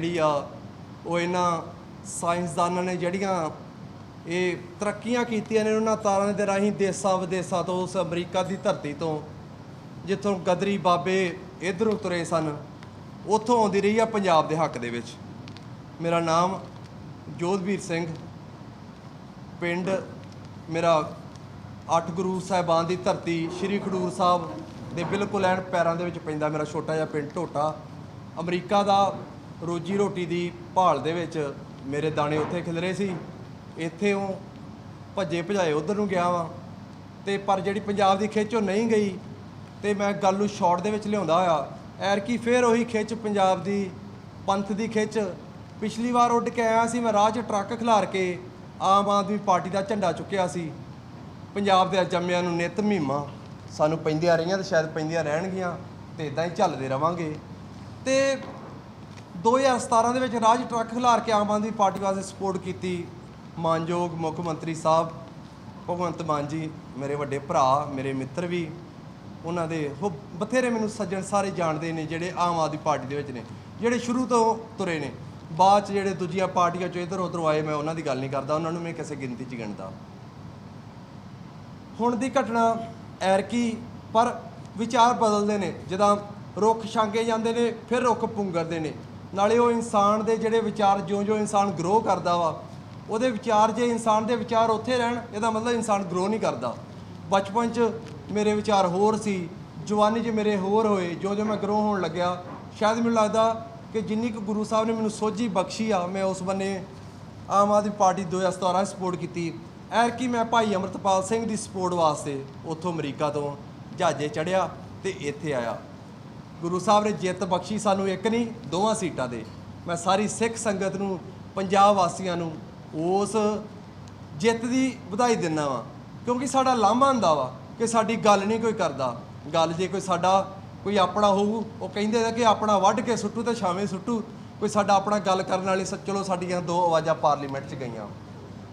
ਜਿਹੜੀ ਆ, ਉਹ ਇਹਨਾਂ ਸਾਇੰਸਦਾਨਾਂ ਨੇ ਜਿਹੜੀਆਂ ਇਹ ਤਰੱਕੀਆਂ ਕੀਤੀਆਂ ਨੇ ਉਹਨਾਂ ਤਾਰਾਂ ਦੇ ਰਾਹੀਂ ਦੇਸਾਂ ਵਿਦੇਸਾਂ ਤੋਂ, ਉਸ ਅਮਰੀਕਾ ਦੀ ਧਰਤੀ ਤੋਂ, ਜਿੱਥੋਂ ਗਦਰੀ ਬਾਬੇ ਇਧਰੋਂ ਤੁਰੇ ਸਨ, ਉੱਥੋਂ ਆਉਂਦੀ ਰਹੀ ਆ ਪੰਜਾਬ ਦੇ ਹੱਕ ਦੇ ਵਿੱਚ। ਮੇਰਾ ਨਾਮ ਜੋਧਵੀਰ ਸਿੰਘ। ਪਿੰਡ ਮੇਰਾ ਅੱਠ ਗੁਰੂ ਸਾਹਿਬਾਨ ਦੀ ਧਰਤੀ ਸ੍ਰੀ ਖਡੂਰ ਸਾਹਿਬ ਦੇ ਬਿਲਕੁਲ ਐਨ ਪੈਰਾਂ ਦੇ ਵਿੱਚ ਪੈਂਦਾ, ਮੇਰਾ ਛੋਟਾ ਜਿਹਾ ਪਿੰਡ ਢੋਟਾ। ਅਮਰੀਕਾ ਦਾ ਰੋਜੀ ਰੋਟੀ ਦੀ ਭਾਲ ਦੇ ਵਿੱਚ ਮੇਰੇ ਦਾਣੇ ਉੱਥੇ ਖਿਲਰੇ ਸੀ। ਇੱਥੇ ਉਹ ਭੱਜੇ ਭਜਾਏ ਉਧਰ ਨੂੰ ਗਿਆ ਵਾਂ। ਤੇ ਪਰ ਜਿਹੜੀ ਪੰਜਾਬ ਦੀ ਖਿੱਚ ਉਹ ਨਹੀਂ ਗਈ, ਤੇ ਮੈਂ ਗੱਲ ਨੂੰ ਸ਼ਾਰਟ ਦੇ ਵਿੱਚ ਲਿਆਉਂਦਾ ਹੋਇਆ। ਐਰ ਕੀ ਫੇਰ ਉਹੀ ਖਿੱਚ ਪੰਜਾਬ ਦੀ ਪੰਥ ਦੀ ਖਿੱਚ। ਪਿਛਲੀ ਵਾਰ ਉੱਡ ਕੇ ਆਇਆ ਸੀ ਮੈਂ ਰਾਹ 'ਚ ਟਰੱਕ ਖਿਲਾਰ ਕੇ, ਆਮ ਆਦਮੀ ਪਾਰਟੀ ਦਾ ਝੰਡਾ ਚੁੱਕਿਆ ਸੀ। ਪੰਜਾਬ ਦੇ ਜੰਮਿਆਂ ਨੂੰ ਨਿਤ ਮਹੀਮਾ ਸਾਨੂੰ ਪੈਂਦੀਆਂ ਰਹੀਆਂ ਤੇ ਸ਼ਾਇਦ ਪੈਂਦੀਆਂ ਰਹਿਣਗੀਆਂ ਤੇ ਇਦਾਂ ਹੀ ਚੱਲਦੇ ਰਵਾਂਗੇ। ਤੇ 2017 ਦੇ ਵਿੱਚ ਰਾਜ ਟਰੱਕ ਖਿਲਾਰ ਕੇ ਆਮ ਆਦਮੀ ਪਾਰਟੀ ਵਾਸਤੇ ਸਪੋਰਟ ਕੀਤੀ ਮਾਨਯੋਗ ਮੁੱਖ ਮੰਤਰੀ ਸਾਹਿਬ, ਭਗਵੰਤ ਮਾਨ ਜੀ, ਮੇਰੇ ਵੱਡੇ ਭਰਾ, ਮੇਰੇ ਮਿੱਤਰ ਵੀ, ਉਹਨਾਂ ਦੇ ਉਹ ਬਥੇਰੇ ਮੈਨੂੰ ਸੱਜਣ ਸਾਰੇ ਜਾਣਦੇ ਨੇ ਜਿਹੜੇ ਆਮ ਆਦਮੀ ਪਾਰਟੀ ਦੇ ਵਿੱਚ ਨੇ, ਜਿਹੜੇ ਸ਼ੁਰੂ ਤੋਂ ਤੁਰੇ ਨੇ। ਬਾਅਦ ਚ ਜਿਹੜੇ ਦੂਜੀਆਂ ਪਾਰਟੀਆਂ ਚੋਂ ਇੱਧਰ ਉੱਧਰ ਆਏ, ਮੈਂ ਉਹਨਾਂ ਦੀ ਗੱਲ ਨਹੀਂ ਕਰਦਾ, ਉਹਨਾਂ ਨੂੰ ਮੈਂ ਕਿਸੇ ਗਿਣਤੀ 'ਚ ਗਿਣਦਾ। ਹੁਣ ਦੀ ਘਟਨਾ ਐਰਕੀ, ਪਰ ਵਿਚਾਰ ਬਦਲਦੇ ਨੇ, ਜਦੋਂ ਰੁੱਖ ਛਾਂਗੇ ਜਾਂਦੇ ਨੇ, ਫਿਰ ਰੁੱਖ ਪੁੰਗਰਦੇ ਨੇ। ਨਾਲੇ ਉਹ ਇਨਸਾਨ ਦੇ ਜਿਹੜੇ ਵਿਚਾਰ ਜਿਉਂ-ਜਿਉਂ ਇਨਸਾਨ ਗਰੋ ਕਰਦਾ ਵਾ, ਉਹਦੇ ਵਿਚਾਰ ਜੇ ਇਨਸਾਨ ਦੇ ਵਿਚਾਰ ਉੱਥੇ ਰਹਿਣ, ਇਹਦਾ ਮਤਲਬ ਇਨਸਾਨ ਗਰੋ ਨਹੀਂ ਕਰਦਾ। ਬਚਪਨ 'ਚ ਮੇਰੇ ਵਿਚਾਰ ਹੋਰ ਸੀ, ਜਵਾਨੀ 'ਚ ਮੇਰੇ ਹੋਰ ਹੋਏ ਜਿਉਂ-ਜਿਉਂ ਮੈਂ ਗਰੋ ਹੋਣ ਲੱਗਿਆ, ਸ਼ਾਇਦ ਮੈਨੂੰ ਲੱਗਦਾ ਕਿ ਜਿੰਨੀ ਕੁ ਗੁਰੂ ਸਾਹਿਬ ਨੇ ਮੈਨੂੰ ਸੋਝੀ ਬਖਸ਼ੀ ਆ, ਮੈਂ ਉਸ ਬੰਨੇ ਆਮ ਆਦਮੀ ਪਾਰਟੀ 2017 ਸਪੋਰਟ ਕੀਤੀ। ਐਰ ਕੀ ਮੈਂ ਭਾਈ ਅਮਰਤਪਾਲ ਸਿੰਘ ਦੀ ਸਪੋਰਟ ਵਾਸਤੇ ਉੱਥੋਂ ਅਮਰੀਕਾ ਤੋਂ ਜਹਾਜ਼ੇ ਚੜਿਆ ਤੇ ਇੱਥੇ ਆਇਆ। ਗੁਰੂ ਸਾਹਿਬ ਨੇ ਜਿੱਤ ਬਖਸ਼ੀ, ਸਾਨੂੰ ਇੱਕ ਨਹੀਂ, ਦੋਵਾਂ ਸੀਟਾਂ ਦੇ। ਮੈਂ ਸਾਰੀ ਸਿੱਖ ਸੰਗਤ ਨੂੰ, ਪੰਜਾਬ ਵਾਸੀਆਂ ਨੂੰ ਉਸ ਜਿੱਤ ਦੀ ਵਧਾਈ ਦਿੰਦਾ ਵਾਂ। ਕਿਉਂਕਿ ਸਾਡਾ ਲਾਂਭਾ ਹੁੰਦਾ ਵਾ ਕਿ ਸਾਡੀ ਗੱਲ ਨਹੀਂ ਕੋਈ ਕਰਦਾ। ਗੱਲ ਜੇ ਕੋਈ ਸਾਡਾ ਕੋਈ ਆਪਣਾ ਹੋਊ, ਉਹ ਕਹਿੰਦੇ ਨੇ ਕਿ ਆਪਣਾ ਵੱਢ ਕੇ ਸੁੱਟੂ ਤੇ ਛਾਵੇਂ ਸੁੱਟੂ। ਕੋਈ ਸਾਡਾ ਆਪਣਾ ਗੱਲ ਕਰਨ ਵਾਲੀ ਸ ਚਲੋ ਸਾਡੀਆਂ ਦੋ ਆਵਾਜ਼ਾਂ ਪਾਰਲੀਮੈਂਟ 'ਚ ਗਈਆਂ।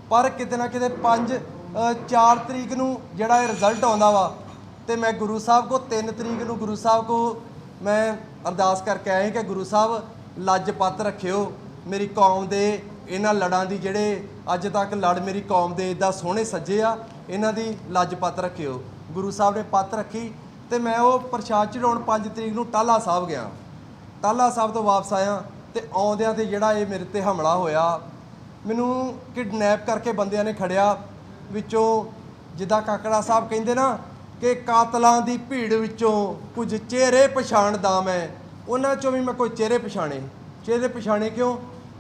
ਪਰ ਕਿਤੇ ਨਾ ਕਿਤੇ 5 4 ਤਰੀਕ ਨੂੰ ਜਿਹੜਾ ਇਹ ਰਿਜ਼ਲਟ ਆਉਂਦਾ ਵਾ, ਤੇ ਮੈਂ ਗੁਰੂ ਸਾਹਿਬ ਕੋ 3 ਤਰੀਕ ਨੂੰ ਗੁਰੂ ਸਾਹਿਬ ਕੋ ਮੈਂ ਅਰਦਾਸ ਕਰਕੇ ਆਇਆ ਕਿ ਗੁਰੂ ਸਾਹਿਬ, ਲੱਜ ਪੱਤ ਰੱਖਿਓ। ਮੇਰੀ ਕੌਮ ਦੇ ਇਹਨਾਂ ਲੜਾਂ ਦੀ ਜਿਹੜੇ ਅੱਜ ਤੱਕ ਲੜ ਮੇਰੀ ਕੌਮ ਦੇ ਇਦਾਂ ਸੋਹਣੇ ਸੱਜੇ ਆ, ਇਹਨਾਂ ਦੀ ਲੱਜ ਪੱਤ ਰੱਖਿਓ। ਗੁਰੂ ਸਾਹਿਬ ਨੇ ਪੱਤ ਰੱਖੀ ਤੇ ਮੈਂ ਉਹ ਪ੍ਰਸ਼ਾਦ ਚੜਾਉਣ 5 ਤਰੀਕ ਨੂੰ ਟਾਲਾ ਸਾਹਿਬ ਗਿਆ। ਟਾਲਾ ਸਾਹਿਬ ਤੋਂ ਵਾਪਸ ਆਇਆ ਤੇ ਆਉਂਦਿਆਂ ਤੇ ਜਿਹੜਾ ਇਹ ਮੇਰੇ ਤੇ ਹਮਲਾ ਹੋਇਆ, ਮੈਨੂੰ ਕਿਡਨੈਪ ਕਰਕੇ ਬੰਦਿਆਂ ਨੇ ਖੜਿਆ। ਵਿੱਚੋਂ ਜਿੱਦਾਂ ਕਾਕੜਾ ਸਾਹਿਬ ਕਹਿੰਦੇ ਨਾ ਕਿ ਕਾਤਲਾਂ ਦੀ ਭੀੜ ਵਿੱਚੋਂ ਕੁਝ ਚਿਹਰੇ ਪਛਾਣਦਾ ਮੈਂ। ਉਹਨਾਂ ਚੋਂ ਵੀ ਮੈਂ ਕੋਈ ਚਿਹਰੇ ਪਛਾਣੇ। ਚਿਹਰੇ ਪਛਾਣੇ ਕਿਉਂ?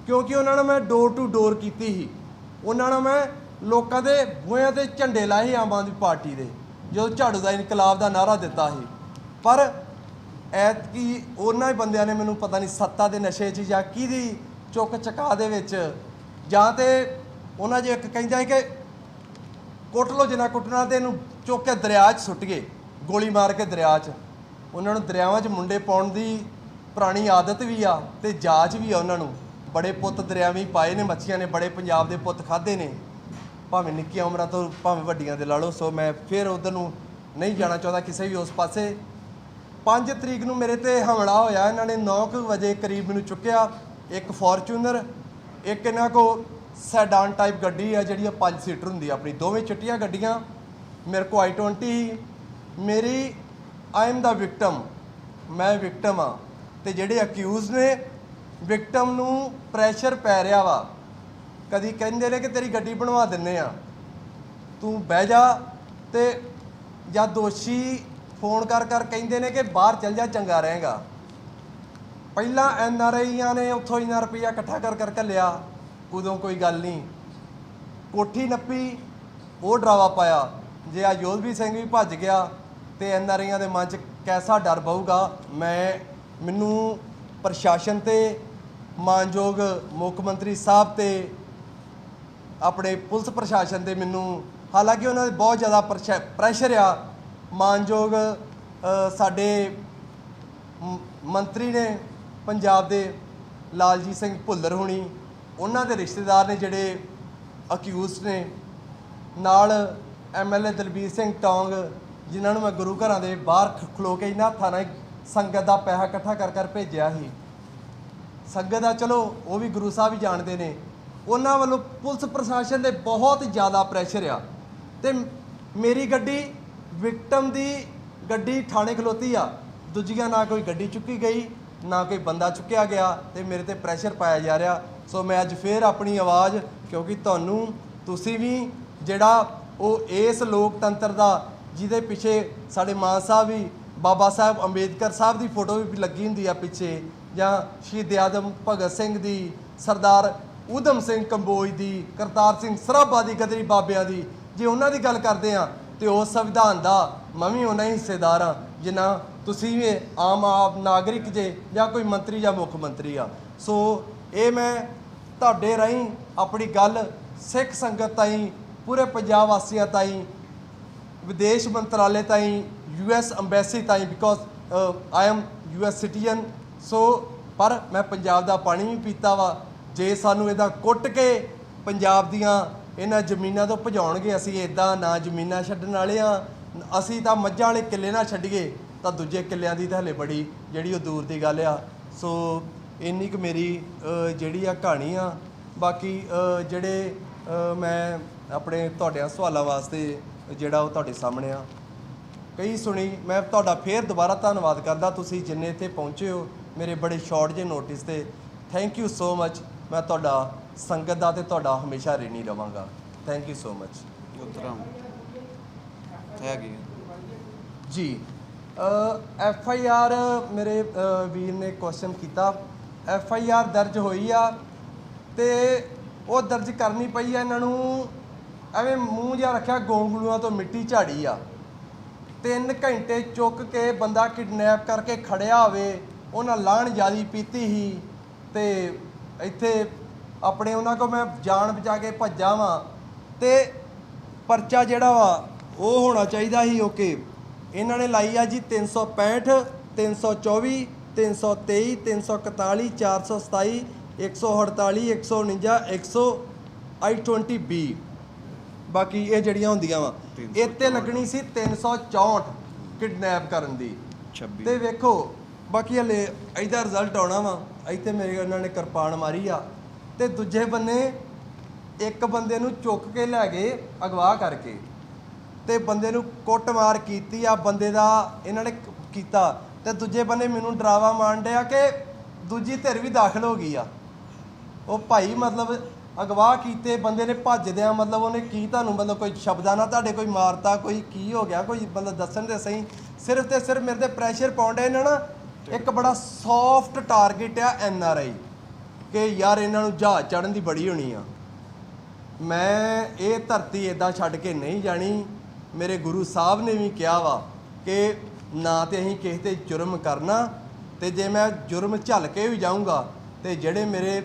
ਕਿਉਂਕਿ ਉਹਨਾਂ ਨਾਲ ਮੈਂ ਡੋਰ ਟੂ ਡੋਰ ਕੀਤੀ ਸੀ। ਉਹਨਾਂ ਨਾਲ ਮੈਂ ਲੋਕਾਂ ਦੇ ਬੂਹਿਆਂ ਤੇ ਝੰਡੇ ਲਾਏ ਆਮ ਆਦਮੀ ਪਾਰਟੀ ਦੇ, ਜਦੋਂ ਝਾੜੂ ਦਾ ਇਨਕਲਾਬ ਦਾ ਨਾਰਾ ਦਿੱਤਾ ਸੀ। ਪਰ ਐਤਕੀ ਉਹਨਾਂ ਹੀ ਬੰਦਿਆਂ ਨੇ ਮੈਨੂੰ ਪਤਾ ਨਹੀਂ ਸੱਤਾ ਦੇ ਨਸ਼ੇ 'ਚ ਜਾਂ ਕਿਹਦੀ ਚੁੱਕ ਚਕਾ ਦੇ ਵਿੱਚ, ਜਾਂ ਤੇ ਉਹਨਾਂ ਜੇ ਇੱਕ ਕਹਿੰਦਾ ਸੀ ਕਿ ਕੁੱਟ ਲੋ ਜਿੰਨਾ ਕੁੱਟਣਾ ਤੇ ਇਹਨੂੰ ਚੁੱਕ ਕੇ ਦਰਿਆ 'ਚ ਸੁੱਟ ਗਏ, ਗੋਲੀ ਮਾਰ ਕੇ ਦਰਿਆ 'ਚ। ਉਹਨਾਂ ਨੂੰ ਦਰਿਆਵਾਂ 'ਚ ਮੁੰਡੇ ਪਾਉਣ ਦੀ ਪੁਰਾਣੀ ਆਦਤ ਵੀ ਆ ਤੇ ਜਾਚ ਵੀ ਆ ਉਹਨਾਂ ਨੂੰ। ਬੜੇ ਪੁੱਤ ਦਰਿਆਵੀਂ ਪਾਏ ਨੇ, ਮੱਛੀਆਂ ਨੇ ਬੜੇ ਪੰਜਾਬ ਦੇ ਪੁੱਤ ਖਾਦੇ ਨੇ। ਭਾਵੇਂ ਨਿੱਕੀਆਂ ਉਮਰਾਂ ਤੋਂ, ਭਾਵੇਂ ਵੱਡੀਆਂ ਦੇ ਲਾ ਲਓ, ਸੋ ਮੈਂ ਫਿਰ ਉਧਰ ਨੂੰ ਨਹੀਂ ਜਾਣਾ ਚਾਹੁੰਦਾ ਕਿਸੇ ਵੀ ਉਸ ਪਾਸੇ। 5 ਤਰੀਕ ਨੂੰ ਮੇਰੇ ਤੇ ਹਮਲਾ ਹੋਇਆ, ਇਹਨਾਂ ਨੇ 9 ਵਜੇ ਕਰੀਬ ਮੈਨੂੰ ਚੁੱਕਿਆ। ਇੱਕ ਫੋਰਚੂਨਰ, ਇੱਕ ਇਹਨਾਂ ਕੋ ਸੈਡਾਨ ਟਾਈਪ ਗੱਡੀ ਆ, ਜਿਹੜੀ ਆ 5 ਸੀਟਰ ਹੁੰਦੀ ਆ, ਆਪਣੀ ਦੋਵੇਂ ਚਿੱਟੀਆਂ ਗੱਡੀਆਂ। ਮੇਰੇ ਕੋ i20 ਮੇਰੀ ਆਈ ਐਮ ਦਾ ਵਿਕਟਮ ਮੈਂ ਵਿਕਟਮ ਆ ਤੇ ਜਿਹੜੇ ਅਕਿਊਜ਼ ਨੇ ਵਿਕਟਮ ਨੂੰ ਪ੍ਰੈਸ਼ਰ ਪੈ ਰਿਹਾ ਵਾ। ਕਦੀ ਕਹਿੰਦੇ ਨੇ ਕਿ ਤੇਰੀ ਗੱਡੀ ਬਣਵਾ ਦਿੰਨੇ ਆ ਤੂੰ ਬਹਿ ਜਾ ਤੇ ਜਾਂ ਦੋਸ਼ੀ ਫੋਨ ਕਰ ਕਰ ਕਹਿੰਦੇ ਨੇ ਕਿ ਬਾਹਰ ਚੱਲ ਜਾ, ਚੰਗਾ ਰਹੇਗਾ। ਪਹਿਲਾਂ ਐਨ ਆਰ ਆਈਆਂ ਨੇ ਉੱਥੋਂ ਇੰਨਾ ਰੁਪਈਆ ਇਕੱਠਾ ਕਰ ਕਰ ਲਿਆ, ਉਦੋਂ ਕੋਈ ਗੱਲ ਨਹੀਂ। ਕੋਠੀ ਨੱਪੀ, ਉਹ ਡਰਾਵਾ ਪਾਇਆ। ਜੇ ਆ ਯੋਧਵੀ ਸਿੰਘ ਵੀ ਭੱਜ ਗਿਆ ਤੇ ਐਨ ਆਰ ਆਈਆਂ ਦੇ ਮਨ 'ਚ ਕੈਸਾ ਡਰ ਪਊਗਾ ਮੈਂ ਮੈਨੂੰ ਪ੍ਰਸ਼ਾਸਨ ਤੇ ਮਾਨਯੋਗ ਮੁੱਖ ਮੰਤਰੀ ਸਾਹਿਬ ਤੇ ਆਪਣੇ ਪੁਲਿਸ ਪ੍ਰਸ਼ਾਸਨ ਤੇ ਮੈਨੂੰ, ਹਾਲਾਂਕਿ ਉਹਨਾਂ ਦੇ ਬਹੁਤ ਜ਼ਿਆਦਾ ਪ੍ਰਸ਼ੈ- ਪ੍ਰੈਸ਼ਰ ਆ, ਮਾਨਯੋਗ ਸਾਡੇ ਮੰਤਰੀ ਨੇ ਪੰਜਾਬ ਦੇ ਲਾਲਜੀਤ ਸਿੰਘ ਭੁੱਲਰ ਹੋਣੀ, ਉਹਨਾਂ ਦੇ ਰਿਸ਼ਤੇਦਾਰ ਨੇ ਜਿਹੜੇ ਅਕਿਊਜ਼ਡ ਨੇ, ਨਾਲ ਐਮਐਲਏ ਦਲਬੀਰ ਸਿੰਘ ਟੌਂਗ, ਜਿਨ੍ਹਾਂ ਨੂੰ ਮੈਂ ਗੁਰੂ ਘਰਾਂ ਦੇ ਬਾਹਰ ਖ- ਖਲੋ ਕੇ ਇਹਨਾਂ ਹੱਥਾਂ ਨਾਲ ਸੰਗਤ ਦਾ ਪੈਸਾ ਇਕੱਠਾ ਕਰ ਕਰ ਭੇਜਿਆ ਸੀ। ਸੰਗਤ ਦਾ ਚਲੋ, ਉਹ ਵੀ ਗੁਰੂ ਸਾਹਿਬ ਹੀ ਜਾਣਦੇ ਨੇ। ਉਹਨਾਂ ਵੱਲੋਂ ਪੁਲਿਸ ਪ੍ਰਸ਼ਾਸਨ ਦੇ ਬਹੁਤ ਜ਼ਿਆਦਾ ਪ੍ਰੈਸ਼ਰ ਆ। ਤੇ ਮੇਰੀ ਗੱਡੀ ਵਿਕਟਮ ਦੀ ਗੱਡੀ ਥਾਣੇ ਖਲੋਤੀ ਆ। ਦੂਜੀਆਂ ਨਾ ਕੋਈ ਗੱਡੀ ਚੁੱਕੀ ਗਈ, ਨਾ ਕੋਈ ਬੰਦਾ ਚੁੱਕਿਆ ਗਿਆ ਤੇ ਮੇਰੇ ਤੇ ਪ੍ਰੈਸ਼ਰ ਪਾਇਆ ਜਾ ਰਿਹਾ। ਸੋ ਮੈਂ ਅੱਜ ਫੇਰ ਆਪਣੀ ਆਵਾਜ਼, ਕਿਉਂਕਿ ਤੁਹਾਨੂੰ, ਤੁਸੀਂ ਵੀ ਜਿਹੜਾ ਉਹ ਇਸ ਲੋਕਤੰਤਰ ਦਾ, ਜਿਹਦੇ ਪਿੱਛੇ ਸਾਡੇ ਮਾਨ ਸਾਹਿਬ ਵੀ, ਬਾਬਾ ਸਾਹਿਬ ਅੰਬੇਦਕਰ ਸਾਹਿਬ ਦੀ ਫੋਟੋ ਵੀ ਲੱਗੀ ਹੁੰਦੀ ਆ ਪਿੱਛੇ, ਜਾਂ ਸ਼ਹੀਦ ਆਦਮ ਭਗਤ ਸਿੰਘ ਦੀ, ਸਰਦਾਰ ਊਧਮ ਸਿੰਘ ਕੰਬੋਜ ਦੀ, ਕਰਤਾਰ ਸਿੰਘ ਸਰਾਭਾ ਦੀ ਗਦਰੀ ਬਾਬਿਆਂ ਦੀ, ਜੇ ਉਹਨਾਂ ਦੀ ਗੱਲ ਕਰਦੇ ਆ, ਤੇ ਉਸ ਸੰਵਿਧਾਨ ਦਾ ਮੈਂ ਵੀ ਉਹਨਾਂ ਹੀ ਹਿੱਸੇਦਾਰ ਆ, ਜਿੰਨਾ ਤੁਸੀਂ ਵੀ ਆਮ ਆਪ ਨਾਗਰਿਕ ਜੇ, ਜਾਂ ਕੋਈ ਮੰਤਰੀ ਜਾਂ ਮੁੱਖ ਮੰਤਰੀ ਆ। ਸੋ ਇਹ ਮੈਂ ਤੁਹਾਡੇ ਰਾਹੀਂ ਆਪਣੀ ਗੱਲ ਸਿੱਖ ਸੰਗਤ ਤਾਈਂ ਪੂਰੇ ਪੰਜਾਬ ਵਾਸੀਆਂ ਤਾਈਂ, ਵਿਦੇਸ਼ ਮੰਤਰਾਲੇ ਤਾਈਂ ਯੂਐਸ ਅੰਬੈਸੀ ਤਾਈਂ because I am US citizen so ਪਰ ਮੈਂ ਪੰਜਾਬ ਦਾ ਪਾਣੀ ਵੀ ਪੀਤਾ ਵਾ। ਜੇ ਸਾਨੂੰ ਇਹਦਾ ਕੁੱਟ ਕੇ ਪੰਜਾਬ ਦੀਆਂ ਇਹਨਾਂ ਜ਼ਮੀਨਾਂ ਤੋਂ ਭਜਾਉਣਗੇ, ਅਸੀਂ ਇਦਾਂ ਨਾ ਜ਼ਮੀਨਾਂ ਛੱਡਣ ਵਾਲੇ ਆ, ਅਸੀਂ ਤਾਂ ਮੱਝਾਂ ਵਾਲੇ ਕਿੱਲੇ ਨਾ ਛੱਡੀਏ, ਤਾਂ ਦੂਜੇ ਕਿੱਲਿਆਂ ਦੀ ਤਾਂ ਹਲੇ ਬੜੀ ਜਿਹੜੀ ਉਹ ਦੂਰ ਦੀ ਗੱਲ ਆ। ਸੋ ਇੰਨੀ ਕੁ ਮੇਰੀ ਜਿਹੜੀ ਆ ਕਹਾਣੀ ਆ। ਬਾਕੀ ਜਿਹੜੇ ਮੈਂ ਆਪਣੇ ਤੁਹਾਡਿਆਂ ਸਵਾਲਾਂ ਵਾਸਤੇ ਜਿਹੜਾ ਉਹ ਤੁਹਾਡੇ ਸਾਹਮਣੇ ਆ। ਕਈ ਸੁਣੀ ਮੈਂ ਤੁਹਾਡਾ ਫੇਰ ਦੁਬਾਰਾ ਧੰਨਵਾਦ ਕਰਦਾ ਤੁਸੀਂ ਜਿੰਨੇ ਇੱਥੇ ਪਹੁੰਚੇ ਹੋ ਮੇਰੇ ਬੜੇ ਸ਼ਾਰਟ ਜਿਹੇ ਨੋਟਿਸ ਤੇ। ਥੈਂਕ ਯੂ ਸੋ ਮੱਚ ਮੈਂ ਤੁਹਾਡਾ ਸੰਗਤ ਦਾ ਤੇ ਤੁਹਾਡਾ ਹਮੇਸ਼ਾ ਰਹਿਣੀ ਰਵਾਂਗਾ। ਥੈਂਕ ਯੂ ਸੋ ਮੱਚ ਉਤਰਾਂ ਹੈਗੀ ਜੀ ਐਫ ਆਈ ਆਰ ਮੇਰੇ ਵੀਰ ਨੇ ਕੁਐਸਚਨ ਕੀਤਾ। ਐਫ ਆਈ ਆਰ ਦਰਜ ਹੋਈ ਆ ਤੇ ਉਹ ਦਰਜ ਕਰਨੀ ਪਈ ਆ ਇਹਨਾਂ ਨੂੰ ਐਵੇਂ ਮੂੰਹ ਜਿਹਾ ਰੱਖਿਆ, ਗੋਂਗਲੂਆਂ ਤੋਂ ਮਿੱਟੀ ਝਾੜੀ ਆ। 3 ਘੰਟੇ ਚੁੱਕ ਕੇ ਬੰਦਾ ਕਿਡਨੈਪ ਕਰਕੇ ਖੜਿਆ ਹੋਵੇ, ਉਹਨਾਂ ਲਾਹਣ ਜਿਆਦੀ ਪੀਤੀ ਹੀ, ਤੇ ਇੱਥੇ ਆਪਣੇ ਉਹਨਾਂ ਕੋ ਮੈਂ ਜਾਨ ਬਚਾ ਕੇ ਭੱਜਾ ਵਾਂ। ਤੇ ਪਰਚਾ ਜਿਹੜਾ ਵਾ, ਉਹ ਹੋਣਾ ਚਾਹੀਦਾ ਸੀ ਓਕੇ। ਇਹਨਾਂ ਨੇ ਲਾਈ ਆ ਜੀ 365 324 323 341 427 148 149 100 i20b ਬਾਕੀ ਇਹ ਜਿਹੜੀਆਂ ਹੁੰਦੀਆਂ ਵਾ ਤੇ ਲੱਗਣੀ ਸੀ 364 ਕਿਡਨੈਪ ਕਰਨ ਦੀ। 26 ਤੇ ਵੇਖੋ ਬਾਕੀ ਹਲੇ ਇਹਦਾ ਰਿਜ਼ਲਟ ਆਉਣਾ ਵਾ ਇੱਥੇ ਮੇਰੇ ਉਹਨਾਂ ਨੇ ਕਿਰਪਾਨ ਮਾਰੀ ਆ। ਤੇ ਦੂਜੇ ਬੰਨੇ ਇੱਕ ਬੰਦੇ ਨੂੰ ਚੁੱਕ ਕੇ ਲੈ ਗਏ ਅਗਵਾ ਕਰਕੇ। ਤੇ ਬੰਦੇ ਨੂੰ ਕੁੱਟਮਾਰ ਕੀਤੀ ਆ ਬੰਦੇ ਦਾ ਇਹਨਾਂ ਨੇ ਕੀਤਾ। ਤੇ ਦੂਜੇ ਬੰਨੇ ਮੈਨੂੰ ਡਰਾਵਾ ਮਾਰਨ ਡਿਆ ਕਿ ਦੂਜੀ ਧਿਰ ਵੀ ਦਾਖਲ ਹੋ ਗਈ ਆ। ਉਹ ਭਾਈ ਮਤਲਬ ਅਗਵਾ ਕੀਤੇ, ਬੰਦੇ ਨੇ ਭੱਜਦਿਆਂ ਮਤਲਬ ਉਹਨੇ ਕੀ ਤੁਹਾਨੂੰ ਮਤਲਬ ਕੋਈ ਸ਼ਬਦਾਂ ਨਾਲ ਤੁਹਾਡੇ ਕੋਈ ਮਾਰਤਾ, ਕੋਈ ਕੀ ਹੋ ਗਿਆ, ਕੋਈ ਮਤਲਬ ਦੱਸਣ ਦੇ ਸਹੀ? ਸਿਰਫ ਤੇ ਸਿਰਫ ਮੇਰੇ ਤੇ ਪ੍ਰੈਸ਼ਰ ਪਾਉਂਦੇ ਇਹਨਾਂ ਨਾ, ਇੱਕ ਬੜਾ ਸੌਫਟ ਟਾਰਗੇਟ ਆ ਐਨ ਆਰ ਆਈ ਕਿ ਯਾਰ ਇਹਨਾਂ ਨੂੰ ਜਹਾਜ਼ ਚੜਨ ਦੀ ਬੜੀ ਹੋਣੀ ਆ। ਮੈਂ ਇਹ ਧਰਤੀ ਇਦਾਂ ਛੱਡ ਕੇ ਨਹੀਂ ਜਾਣੀ। ਮੇਰੇ ਗੁਰੂ ਸਾਹਿਬ ਨੇ ਵੀ ਕਿਹਾ ਵਾ ਕਿ ਨਾ ਤੇ ਅਸੀਂ ਕਿਸੇ ਤੇ ਜੁਰਮ ਕਰਨਾ, ਤੇ ਜੇ ਮੈਂ ਜੁਰਮ ਝੱਲ ਕੇ ਵੀ ਜਾਊਂਗਾ, ਤੇ ਜਿਹੜੇ ਮੇਰੇ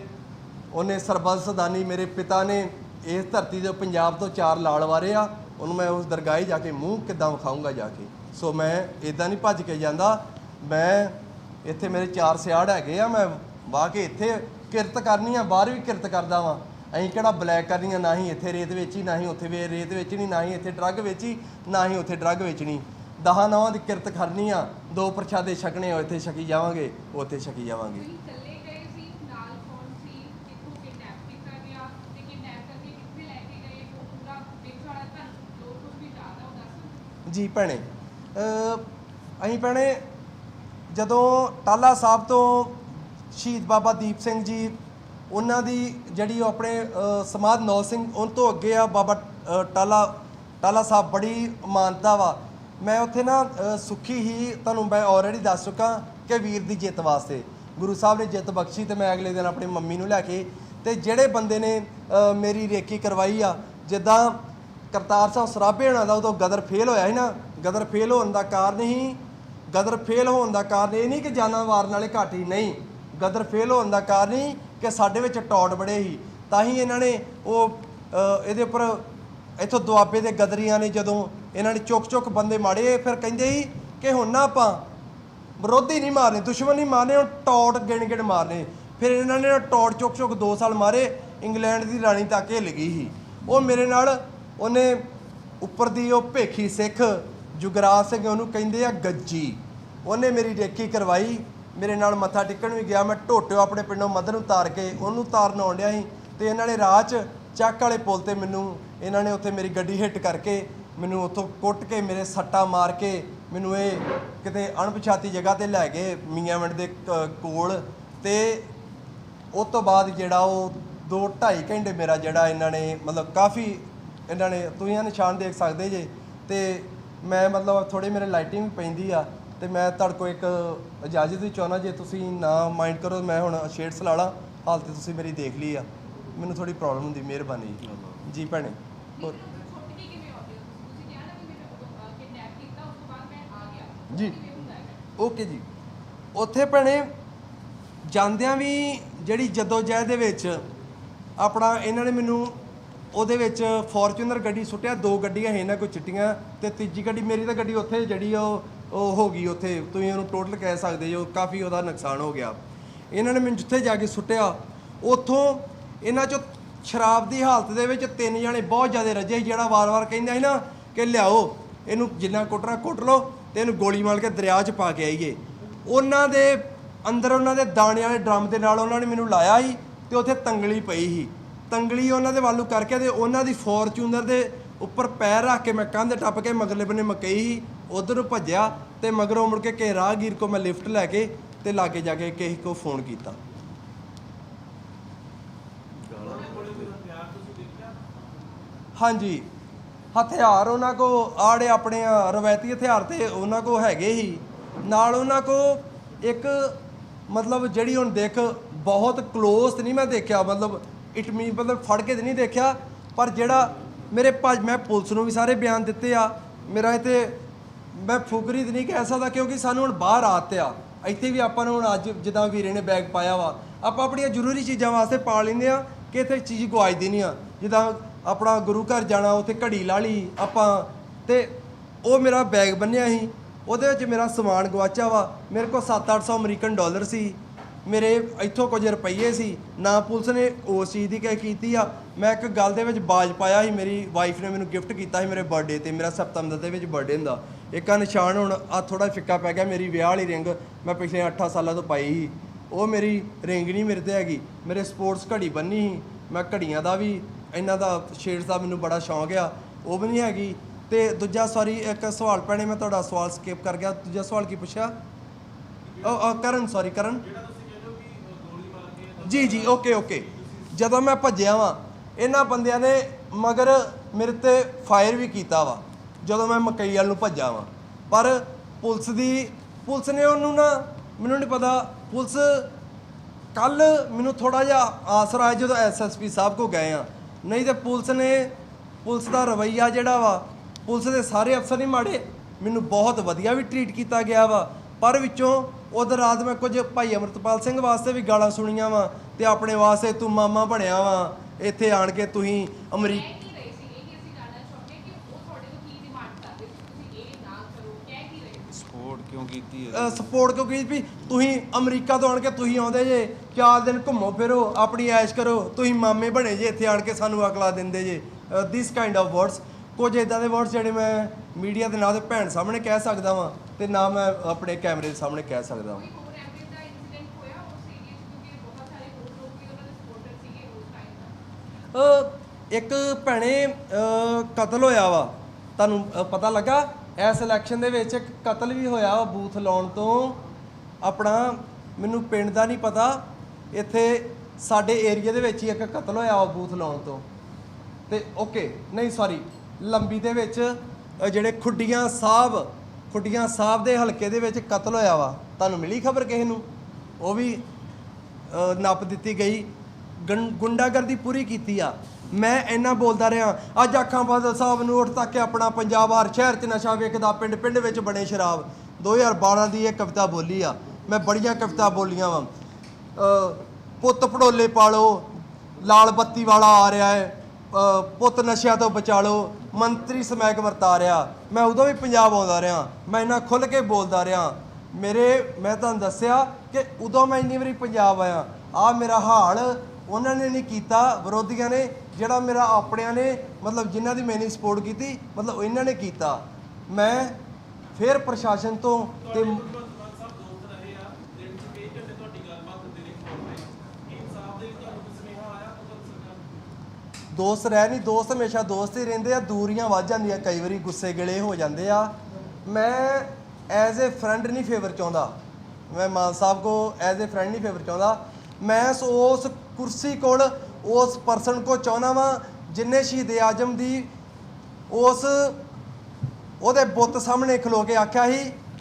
ਉਹਨੇ ਸਰਬੱਤ ਸਦਾਨੀ ਮੇਰੇ ਪਿਤਾ ਨੇ ਇਸ ਧਰਤੀ ਦੇ ਪੰਜਾਬ ਤੋਂ ਚਾਰ ਲਾਲ ਵਾਰੇ ਆ, ਉਹਨੂੰ ਮੈਂ ਉਸ ਦਰਗਾਹੇ ਜਾ ਕੇ ਮੂੰਹ ਕਿੱਦਾਂ ਵਿਖਾਊਂਗਾ ਜਾ ਕੇ। ਸੋ ਮੈਂ ਇਦਾਂ ਨਹੀਂ ਭੱਜ ਕੇ ਜਾਂਦਾ। ਮੈਂ ਇੱਥੇ ਮੇਰੇ ਚਾਰ ਸਿਆੜ ਹੈਗੇ ਆ, ਮੈਂ ਵਾਹ ਕੇ ਇੱਥੇ ਕਿਰਤ ਕਰਨੀ ਆ, ਬਾਹਰ ਵੀ ਕਿਰਤ ਕਰਦਾ ਵਾਂ। ਅਸੀਂ ਕਿਹੜਾ ਬਲੈਕ ਕਰਨੀ ਆ ਨਾ ਹੀ ਇੱਥੇ ਰੇਤ ਵੇਚੀ, ਨਾ ਹੀ ਉੱਥੇ ਵੇ, ਰੇਤ ਵੇਚਣੀ, ਨਾ ਹੀ ਇੱਥੇ ਡਰੱਗ ਵੇਚੀ, ਨਾ ਹੀ ਉੱਥੇ ਡਰੱਗ ਵੇਚਣੀ। ਦਹਾਂ ਨਵਾਂ ਦੀ ਕਿਰਤ ਕਰਨੀ ਆ, ਦੋ ਪ੍ਰਸ਼ਾਦੇ ਛਕਣੇ ਆ, ਇੱਥੇ ਛਕੀ ਜਾਵਾਂਗੇ, ਉੱਥੇ ਛਕੀ ਜਾਵਾਂਗੇ ਤੁਸੀਂ ਚੱਲੇ ਗਏ ਸੀ ਨਾਲ ਕੌਣ ਸੀ ਕਿੱਥੋਂ ਕਿਡਨੈਪ ਕੀਤਾ ਗਿਆ ਤੇ ਕਿਡਨੈਪ ਕਰਕੇ ਕਿੱਥੇ ਲੈ ਕੇ ਗਏ ਉਹ ਪੂਰਾ ਵਿੱਚ ਵਾਲਾ ਤੁਹਾਨੂੰ ਜੋ ਕੁਝ ਵੀ ਜ਼ਿਆਦਾ ਉਹ ਦੱਸੋ ਜੀ ਭੈਣੇ ਅਸੀਂ ਭੈਣੇ ਜਦੋਂ ਟਾਲਾ ਸਾਹਿਬ ਤੋਂ ਸ਼ਹੀਦ ਬਾਬਾ ਦੀਪ ਸਿੰਘ ਜੀ ਉਹਨਾਂ ਦੀ ਜਿਹੜੀ ਉਹ ਆਪਣੇ ਅ, ਸਮਾਧ ਨੌ ਸਿੰਘ ਉਹਨਾਂ ਤੋਂ ਅੱਗੇ ਆ ਬਾਬਾ ਅ, ਟਾਲਾ ਟਾਲਾ ਸਾਹਿਬ ਬੜੀ ਮਾਨਤਾ ਵਾ। ਮੈਂ ਉੱਥੇ ਨਾ ਅ, ਸੁੱਖੀ ਹੀ ਤੁਹਾਨੂੰ ਮੈਂ ਆਲਰੇਡੀ ਦੱਸ ਚੁੱਕਾ ਕਿ ਵੀਰ ਦੀ ਜਿੱਤ ਵਾਸਤੇ। ਗੁਰੂ ਸਾਹਿਬ ਨੇ ਜਿੱਤ ਬਖਸ਼ੀ ਤੇ ਮੈਂ ਅਗਲੇ ਦਿਨ ਆਪਣੀ ਮੰਮੀ ਨੂੰ ਲੈ ਕੇ ਤੇ ਜਿਹੜੇ ਬੰਦੇ ਨੇ ਮੇਰੀ ਰੇਕੀ ਕਰਵਾਈ ਆ ਜਿੱਦਾਂ ਕਰਤਾਰ ਸਾਹਿਬ ਸਰਾਭੇ ਹੋਣਾ ਦਾ ਉਦੋਂ ਗਦਰ ਫੇਲ ਹੋਇਆ ਸੀ ਨਾ, ਗਦਰ ਫੇਲ ਹੋਣ ਦਾ ਕਾਰਨ ਹੀ, ਗਦਰ ਫੇਲ ਹੋਣ ਦਾ ਕਾਰਨ ਇਹ ਨਹੀਂ ਕਿ ਜਾਨਾਂ ਮਾਰਨ ਵਾਲੇ ਘੱਟ ਹੀ, ਨਹੀਂ। ਗਦਰ ਫੇਲ ਹੋਣ ਦਾ ਕਾਰਨ ਹੀ ਕਿ ਸਾਡੇ ਵਿੱਚ ਟੌਟ ਬੜੇ ਸੀ। ਤਾਂ ਹੀ ਇਹਨਾਂ ਨੇ ਉਹ ਇਹਦੇ ਉੱਪਰ ਇੱਥੋਂ ਦੁਆਬੇ ਦੇ ਗਦਰੀਆਂ ਨੇ ਜਦੋਂ ਇਹਨਾਂ ਨੇ ਚੁੱਕ ਚੁੱਕ ਬੰਦੇ ਮਾੜੇ, ਫਿਰ ਕਹਿੰਦੇ ਸੀ ਕਿ ਹੁਣ ਨਾ ਆਪਾਂ ਵਿਰੋਧੀ ਨਹੀਂ ਮਾਰਨੇ, ਦੁਸ਼ਮਣ ਨਹੀਂ ਮਾਰਨੇ, ਹੁਣ ਟੌਟ ਗਿਣ ਗਿਣ ਮਾਰਨੇ। ਫਿਰ ਇਹਨਾਂ ਨੇ ਨਾ ਟੌਟ ਚੁੱਕ ਚੁੱਕ 2 ਸਾਲ ਮਾਰੇ, ਇੰਗਲੈਂਡ ਦੀ ਰਾਣੀ ਤੱਕ ਹਿੱਲ ਗਈ ਸੀ। ਉਹ ਮੇਰੇ ਨਾਲ ਉਹਨੇ ਉੱਪਰ ਦੀ ਉਹ ਭੇਖੀ ਸਿੱਖ ਜੁਗਰਾਜ ਸਿੰਘ ਉਹਨੂੰ ਕਹਿੰਦੇ ਆ ਗੱਜੀ। ਉਹਨੇ ਮੇਰੀ ਰੇਕੀ ਕਰਵਾਈ, ਮੇਰੇ ਨਾਲ ਮੱਥਾ ਟੇਕਣ ਵੀ ਗਿਆ, ਮੈਂ ਢੋਟਿਓ ਆਪਣੇ ਪਿੰਡੋਂ ਮਦਰ ਨੂੰ ਤਾਰ ਕੇ ਉਹਨੂੰ ਤਾਰਨ ਆਉਣ ਸੀ ਤੇ ਇਹਨਾਂ ਨੇ ਰਾਹ 'ਚ ਚੱਕ ਵਾਲੇ ਪੁਲ ਤੇ ਮੈਨੂੰ, ਇਹਨਾਂ ਨੇ ਉੱਥੇ ਮੇਰੀ ਗੱਡੀ ਹਿੱਟ ਕਰਕੇ ਮੈਨੂੰ ਉੱਥੋਂ ਕੁੱਟ ਕੇ, ਮੇਰੇ ਸੱਟਾ ਮਾਰ ਕੇ ਮੈਨੂੰ ਇਹ ਕਿਤੇ ਅਣਪਛਾਤੀ ਜਗ੍ਹਾ ਤੇ ਲੈ ਗਏ ਮੀਆਂਵਿੰਡ ਦੇ ਕ- ਕੋਲ ਤੇ ਉਸ ਤੋਂ ਬਾਅਦ ਜਿਹੜਾ ਉਹ 2 2.5 ਘੰਟੇ ਮੇਰਾ ਜਿਹੜਾ ਇਹਨਾਂ ਨੇ ਮਤਲਬ ਕਾਫੀ ਇਹਨਾਂ ਨੇ ਤੁਸੀਂ ਇਹ ਨਿਸ਼ਾਨ ਦੇਖ ਸਕਦੇ ਜੇ। ਤੇ ਮੈਂ ਮਤਲਬ ਥੋੜੇ ਮੇਰੇ ਲਾਈਟਿੰਗ ਪੈਂਦੀ ਆ ਤੇ ਮੈਂ ਤੁਹਾਡੇ ਕੋਲ ਇੱਕ ਇਜਾਜ਼ਤ ਵੀ ਚਾਹੁੰਦਾ ਜੇ ਤੁਸੀਂ ਨਾ ਮਾਈਂਡ ਕਰੋ ਮੈਂ ਹੁਣ ਸ਼ੇਡਸ ਲਾ ਲਾ ਹਾਲ ਤੇ ਤੁਸੀਂ ਮੇਰੀ ਦੇਖ ਲਈ ਆ। ਮੈਨੂੰ ਥੋੜੀ ਪ੍ਰੋਬਲਮ ਹੁੰਦੀ ਮਿਹਰਬਾਨੀ ਜੀ। ਜੀ ਭੈਣੇ ਹੋਰ? ਜੀ। ਓਕੇ ਜੀ। ਉੱਥੇ ਭੈਣੇ ਜਾਂਦਿਆਂ ਵੀ ਜਿਹੜੀ ਜਦੋਜਹਿਦ ਦੇ ਵਿੱਚ ਆਪਣਾ ਇਹਨਾਂ ਨੇ ਮੈਨੂੰ ਉਹਦੇ ਵਿੱਚ ਫੋਰਚੂਨਰ ਗੱਡੀ ਸੁੱਟਿਆ, ਦੋ ਗੱਡੀਆਂ ਸੀ ਇਹਨਾਂ ਕੋਲ ਚਿੱਟੀਆਂ ਤੇ ਤੀਜੀ ਗੱਡੀ ਮੇਰੀ ਤਾਂ ਗੱਡੀ ਉੱਥੇ ਜਿਹੜੀ ਉਹ ਉਹ ਹੋ ਗਈ ਉੱਥੇ। ਤੁਸੀਂ ਉਹਨੂੰ ਟੋਟਲ ਕਹਿ ਸਕਦੇ ਜੋ ਕਾਫੀ ਉਹਦਾ ਨੁਕਸਾਨ ਹੋ ਗਿਆ। ਇਹਨਾਂ ਨੇ ਮੈਨੂੰ ਜਿੱਥੇ ਜਾ ਕੇ ਸੁੱਟਿਆ, ਉੱਥੋਂ ਇਹਨਾਂ ਚੋਂ ਸ਼ਰਾਬ ਦੀ ਹਾਲਤ ਦੇ ਵਿੱਚ ਤਿੰਨ ਜਣੇ ਬਹੁਤ ਜ਼ਿਆਦਾ ਰੱਜੇ ਸੀ, ਜਿਹੜਾ ਵਾਰ-ਵਾਰ ਕਹਿੰਦਾ ਸੀ ਨਾ ਕਿ ਲਿਆਓ, ਇਹਨੂੰ ਜਿੰਨਾ ਕੁੱਟਣਾ ਕੁੱਟ ਲਓ ਤੇ ਇਹਨੂੰ ਗੋਲੀ ਮਾਰ ਕੇ ਦਰਿਆ 'ਚ ਪਾ ਕੇ ਆਈਏ। ਉਹਨਾਂ ਦੇ ਅੰਦਰ ਉਹਨਾਂ ਦੇ ਦਾਣੇ ਵਾਲੇ ਡਰਮ ਦੇ ਨਾਲ ਉਹਨਾਂ ਨੇ ਮੈਨੂੰ ਲਾਇਆ ਸੀ ਤੇ ਉੱਥੇ ਤੰਗਲੀ ਪਈ ਸੀ। ਤੰਗਲੀ ਉਹਨਾਂ ਦੇ ਵੱਲੋਂ ਕਰਕੇ ਤੇ ਉਹਨਾਂ ਦੀ ਫੋਰਚੂਨਰ ਦੇ ਉੱਪਰ ਪੈਰ ਰੱਖ ਕੇ ਮੈਂ ਕੰਧ ਟੱਪ ਕੇ ਮਗਰਲੇ ਬੰਨੇ ਮਕਈ ਸੀ ਉਧਰ ਨੂੰ ਭੱਜਿਆ ਤੇ ਮਗਰੋਂ ਮੁੜ ਕੇ ਕਿਸੇ ਰਾਹਗੀਰ ਕੋ ਮੈਂ ਲਿਫਟ ਲੈ ਕੇ ਤੇ ਲਾਗੇ ਜਾ ਕੇ ਕਿਸੇ ਕੋ ਫੋਨ ਕੀਤਾ। ਹਾਂਜੀ, ਹਥਿਆਰ ਉਹਨਾਂ ਕੋ ਆੜੇ ਆਪਣੇ ਰਵਾਇਤੀ ਹਥਿਆਰ ਤੇ ਉਹਨਾਂ ਕੋ ਹੈਗੇ ਹੀ ਨਾਲ ਉਹਨਾਂ ਕੋ ਇੱਕ, ਮਤਲਬ ਜਿਹੜੀ ਹੁਣ ਦੇਖ, ਬਹੁਤ ক্লোਜ਼ ਨਹੀਂ ਮੈਂ ਦੇਖਿਆ, ਮਤਲਬ ਇਟ ਮੀ ਮਤਲਬ ਫੜ ਕੇ ਤੇ ਨਹੀਂ ਦੇਖਿਆ, ਪਰ ਜਿਹੜਾ ਮੇਰੇ ਭੱਜ, ਮੈਂ ਪੁਲਿਸ ਨੂੰ ਵੀ ਸਾਰੇ ਬਿਆਨ ਦਿੱਤੇ ਆ। ਮੇਰਾ ਇਤੇ ਮੈਂ ਫੁਕਰੀ ਤੇ ਨਹੀਂ ਕਹਿ ਸਕਦਾ ਕਿਉਂਕਿ ਸਾਨੂੰ ਹੁਣ ਬਾਹਰ ਆਤੇ ਆ। ਇੱਥੇ ਵੀ ਆਪਾਂ ਨੂੰ ਹੁਣ ਅੱਜ ਜਿੱਦਾਂ ਵੀਰੇ ਨੇ ਬੈਗ ਪਾਇਆ ਵਾ, ਆਪਾਂ ਆਪਣੀਆਂ ਜ਼ਰੂਰੀ ਚੀਜ਼ਾਂ ਵਾਸਤੇ ਪਾ ਲੈਂਦੇ ਆ ਕਿ ਇੱਥੇ ਚੀਜ਼ ਗਵਾਚਦੀ ਨਹੀਂ ਆ। ਜਿੱਦਾਂ ਆਪਣਾ ਗੁਰੂ ਘਰ ਜਾਣਾ, ਉੱਥੇ ਘੜੀ ਲਾ ਲਈ ਆਪਾਂ, ਤੇ ਉਹ ਮੇਰਾ ਬੈਗ ਬੰਨਿਆ ਸੀ। ਉਹਦੇ ਵਿੱਚ ਮੇਰਾ ਸਮਾਨ ਗਵਾਚਾ ਵਾ। ਮੇਰੇ ਕੋਲ 7-800 ਅਮਰੀਕਨ ਡਾਲਰ ਸੀ। ਮੇਰੇ ਇੱਥੋਂ ਕੁਝ ਰੁਪਈਏ ਸੀ, ਨਾ ਪੁਲਿਸ ਨੇ ਉਸ ਚੀਜ਼ ਦੀ ਕਹਿ ਕੀਤੀ ਆ। ਮੈਂ ਇੱਕ ਗੱਲ ਦੇ ਵਿੱਚ ਬਾਜ ਪਾਇਆ ਸੀ, ਮੇਰੀ ਵਾਈਫ ਨੇ ਮੈਨੂੰ ਗਿਫਟ ਕੀਤਾ ਸੀ ਮੇਰੇ ਬਰਥਡੇ ਤੇ, ਮੇਰਾ ਸਤੰਬਰ ਦੇ ਵਿੱਚ ਬਰਥਡੇ ਹੁੰਦਾ। ਇੱਕ ਆ ਨਿਸ਼ਾਨ ਹੁਣ, ਆ ਥੋੜਾ ਫਿੱਕਾ ਪੈ ਗਿਆ, ਮੇਰੀ ਵਿਆਹ ਵਾਲੀ ਰਿੰਗ ਮੈਂ ਪਿਛਲੇ 8 ਸਾਲਾਂ ਤੋਂ ਪਾਈ ਸੀ। ਉਹ ਮੇਰੀ ਰਿੰਗ ਨਹੀਂ ਮੇਰੇ ਤੇ ਹੈਗੀ, ਮੇਰੇ ਸਪੋਰਟਸ ਘੜੀ ਬੰਨੀ ਸੀ, ਮੈਂ ਘੜੀਆਂ ਦਾ ਵੀ, ਇਹਨਾਂ ਦਾ ਸ਼ੇਡਸ ਦਾ ਮੈਨੂੰ ਬੜਾ ਸ਼ੌਂਕ ਆ, ਉਹ ਵੀ ਨਹੀਂ ਹੈਗੀ। ਤੇ ਦੂਜਾ ਸੌਰੀ ਇੱਕ ਸਵਾਲ ਪੈਣੇ ਮੈਂ ਤੁਹਾਡਾ ਸਵਾਲ ਸਕਿਪ ਕਰ ਗਿਆ, ਦੂਜਾ ਸਵਾਲ ਕੀ ਪੁੱਛਿਆ? ਉਹ ਕਰਨ ਸੌਰੀ ਕਰਨ। ਜੀ ਜੀ ਓਕੇ ਓਕੇ ਜਦੋਂ ਮੈਂ ਭੱਜਿਆ ਵਾਂ, ਇਹਨਾਂ ਬੰਦਿਆਂ ਨੇ ਮਗਰ ਮੇਰੇ ਤੇ ਫਾਇਰ ਵੀ ਕੀਤਾ ਵਾ, ਜਦੋਂ ਮੈਂ ਮਕਈ ਵਾਲ ਨੂੰ ਭੱਜਾ ਵਾਂ। ਪਰ ਪੁਲਿਸ ਦੀ, ਪੁਲਿਸ ਨੇ ਉਹਨੂੰ ਨਾ, ਮੈਨੂੰ ਨਹੀਂ ਪਤਾ, ਪੁਲਿਸ ਕੱਲ ਮੈਨੂੰ ਥੋੜਾ ਜਿਹਾ ਆਸਰਾ ਆਇਆ ਜਦੋਂ ਐਸਐਸਪੀ ਸਾਹਿਬ ਕੋ ਗਏ ਆ। ਨਹੀਂ ਤੇ ਪੁਲਿਸ ਨੇ, ਪੁਲਿਸ ਦਾ ਰਵਈਆ ਜਿਹੜਾ ਵਾ, ਪੁਲਿਸ ਦੇ ਸਾਰੇ ਅਫਸਰ ਨਹੀਂ ਮਾੜੇ, ਮੈਨੂੰ ਬਹੁਤ ਵਧੀਆ ਵੀ ਟਰੀਟ ਕੀਤਾ ਗਿਆ ਵਾ। ਪਰ ਵਿੱਚੋਂ ਉਧਰ ਰਾਤ ਮੈਂ ਕੁਝ ਭਾਈ ਅਮਰਤਪਾਲ ਸਿੰਘ ਵਾਸਤੇ ਵੀ ਗਾਲਾਂ ਸੁਣੀਆਂ ਵਾ ਤੇ ਆਪਣੇ ਵਾਸਤੇ ਤੂੰ ਮਾਮਾ ਬਣਿਆ ਵਾ। ਇੱਥੇ ਆਣ ਕੇ ਤੁਸੀਂ ਅਮਰੀਕਾ ਕਹਿ ਕੀ ਰਹੇ ਸੀ ਇਹ ਕਿ ਅਸੀਂ ਜਾਣਨਾ ਚਾਹੁੰਦੇ ਕਿ ਉਹ ਤੁਹਾਡੇ ਤੋਂ ਕੀ ਡਿਮਾਂਡ ਕਰਦੇ ਸੀ? ਤੁਸੀਂ ਇਹ ਨਾ ਕਰੋ ਕਹਿ ਕੀ ਰਹੇ ਸੀ ਸਪੋਰਟ ਕਿਉਂ ਕੀਤੀ ਹੈ? ਸਪੋਰਟ ਕਿਉਂਕਿ ਵੀ ਤੁਸੀਂ ਅਮਰੀਕਾ ਤੋਂ ਆਣ ਕੇ ਤੁਸੀਂ ਆਉਂਦੇ ਜੇ ਚਾਰ ਦਿਨ ਘੁੰਮੋ ਫਿਰੋ ਆਪਣੀ ਐਸ਼ ਕਰੋ ਤੁਸੀਂ ਮਾਮੇ ਬਣੇ ਜੇ ਇੱਥੇ ਆਣ ਕੇ ਸਾਨੂੰ ਅਕਲਾ ਦਿੰਦੇ ਜੇ। ਦਿਸ ਕਾਈਂਡ ਆਫ ਵਰਡਸ ਕੁਝ ਇਦਾਂ ਦੇ ਵਰਡਸ ਜਿਹੜੇ ਮੈਂ ਮੀਡੀਆ ਦੇ ਨਾਂ ਤੇ ਭੈਣ ਸਾਹਮਣੇ ਕਹਿ ਸਕਦਾ ਵਾਂ। ਤੇ ਨਾ ਮੈਂ ਆਪਣੇ ਕੈਮਰੇ ਦੇ ਸਾਹਮਣੇ ਕਹਿ ਸਕਦਾ। ਅ, ਇੱਕ ਭੈਣੇ ਕਤਲ ਹੋਇਆ ਵਾ। ਤੁਹਾਨੂੰ ਪਤਾ ਲੱਗਾ? ਇਸ ਇਲੈਕਸ਼ਨ ਦੇ ਵਿੱਚ ਇੱਕ ਕਤਲ ਵੀ ਹੋਇਆ ਵਾ ਬੂਥ ਲਾਉਣ ਤੋਂ। ਆਪਣਾ ਮੈਨੂੰ ਪਿੰਡ ਦਾ ਨਹੀਂ ਪਤਾ। ਇੱਥੇ ਸਾਡੇ ਏਰੀਆ ਦੇ ਵਿੱਚ ਹੀ ਇੱਕ ਕਤਲ ਹੋਇਆ ਵਾ ਬੂਥ ਲਾਉਣ ਤੋਂ। ਤੇ ਓਕੇ ਨਹੀਂ ਸੌਰੀ ਲੰਬੀ ਦੇ ਵਿੱਚ ਜਿਹੜੇ ਖੁੱਡੀਆਂ ਸਾਹਿਬ ਫੁੱਟੀਆਂ ਸਾਹਿਬ ਦੇ ਹਲਕੇ ਦੇ ਵਿੱਚ ਕਤਲ ਹੋਇਆ ਵਾ। ਤੁਹਾਨੂੰ ਮਿਲੀ ਖਬਰ ਕਿਸੇ ਨੂੰ? ਉਹ ਵੀ ਨੱਪ ਦਿੱਤੀ ਗਈ। ਗੰ- ਗੁੰਡਾਗਰਦੀ ਪੂਰੀ ਕੀਤੀ ਆ। ਮੈਂ ਇੰਨਾ ਬੋਲਦਾ ਰਿਹਾ, ਅੱਜ ਅੱਖਾਂ ਬਾਦਲ ਸਾਹਿਬ ਨੂੰ ਉੱਠ ਤੱਕ ਕੇ ਆਪਣਾ ਪੰਜਾਬ ਹਰ ਸ਼ਹਿਰ 'ਚ ਨਸ਼ਾ ਵੇਖਦਾ ਪਿੰਡ ਪਿੰਡ ਵਿੱਚ ਬਣੇ ਸ਼ਰਾਬ। 2012 ਦੀ ਇਹ ਕਵਿਤਾ ਬੋਲੀ ਆ। ਮੈਂ ਬੜੀਆਂ ਕਵਿਤਾ ਬੋਲੀਆਂ ਵਾ। ਪੁੱਤ ਪੜੋਲੇ ਪਾਲੋ, ਲਾਲ ਬੱਤੀ ਵਾਲਾ ਆ ਰਿਹਾ ਹੈ। ਪੁੱਤ ਨਸ਼ਿਆਂ ਤੋਂ ਬਚਾ ਲਓ, ਮੰਤਰੀ ਸਮੈਕ ਵਰਤਾ ਰਿਹਾ। ਮੈਂ ਉਦੋਂ ਵੀ ਪੰਜਾਬ ਆਉਂਦਾ ਰਿਹਾ, ਮੈਂ ਇਹਨਾਂ ਖੁੱਲ ਕੇ ਬੋਲਦਾ ਰਿਹਾ। ਮੇਰੇ, ਮੈਂ ਤੁਹਾਨੂੰ ਦੱਸਿਆ ਕਿ ਉਦੋਂ ਮੈਂ ਇੰਨੀ ਵਾਰੀ ਪੰਜਾਬ ਆਇਆ। ਆ ਮੇਰਾ ਹਾਲ ਉਹਨਾਂ ਨੇ ਨਹੀਂ ਕੀਤਾ, ਵਿਰੋਧੀਆਂ ਨੇ, ਜਿਹੜਾ ਮੇਰਾ ਆਪਣਿਆਂ ਨੇ, ਮਤਲਬ ਜਿਨ੍ਹਾਂ ਦੀ ਮੈਨੇ ਸਪੋਰਟ ਕੀਤੀ, ਮਤਲਬ ਇਹਨਾਂ ਨੇ ਕੀਤਾ। ਮੈਂ ਫਿਰ ਪ੍ਰਸ਼ਾਸਨ ਤੋਂ ਤੇ ਦੋਸਤ ਰਹਿ ਨਹੀਂ, ਦੋਸਤ ਹਮੇਸ਼ਾ ਦੋਸਤ ਹੀ ਰਹਿੰਦੇ ਆ, ਦੂਰੀਆਂ ਵੱਧ ਜਾਂਦੀਆਂ, ਕਈ ਵਾਰੀ ਗੁੱਸੇ ਗਿਲੇ ਹੋ ਜਾਂਦੇ ਆ। ਮੈਂ ਐਜ਼ ਅ ਫਰੈਂਡ ਨਹੀਂ ਫੇਵਰ ਚਾਹੁੰਦਾ। ਮੈਂ ਮਾਨ ਸਾਹਿਬ ਕੋ ਐਜ਼ ਅ ਫਰੈਂਡ ਨਹੀਂ ਫੇਵਰ ਚਾਹੁੰਦਾ। ਮੈਂ ਸੋ, ਉਸ ਕੁਰਸੀ ਕੋਲ ਉਸ ਪਰਸਨ ਕੋ ਚਾਹੁੰਦਾ ਵਾਂ, ਜਿਨੇ ਸ਼ਹੀਦ ਆਜਮ ਦੀ ਉਸ ਉਹਦੇ ਬੁੱਤ ਸਾਹਮਣੇ ਖਲੋ ਕੇ ਆਖਿਆ ਸੀ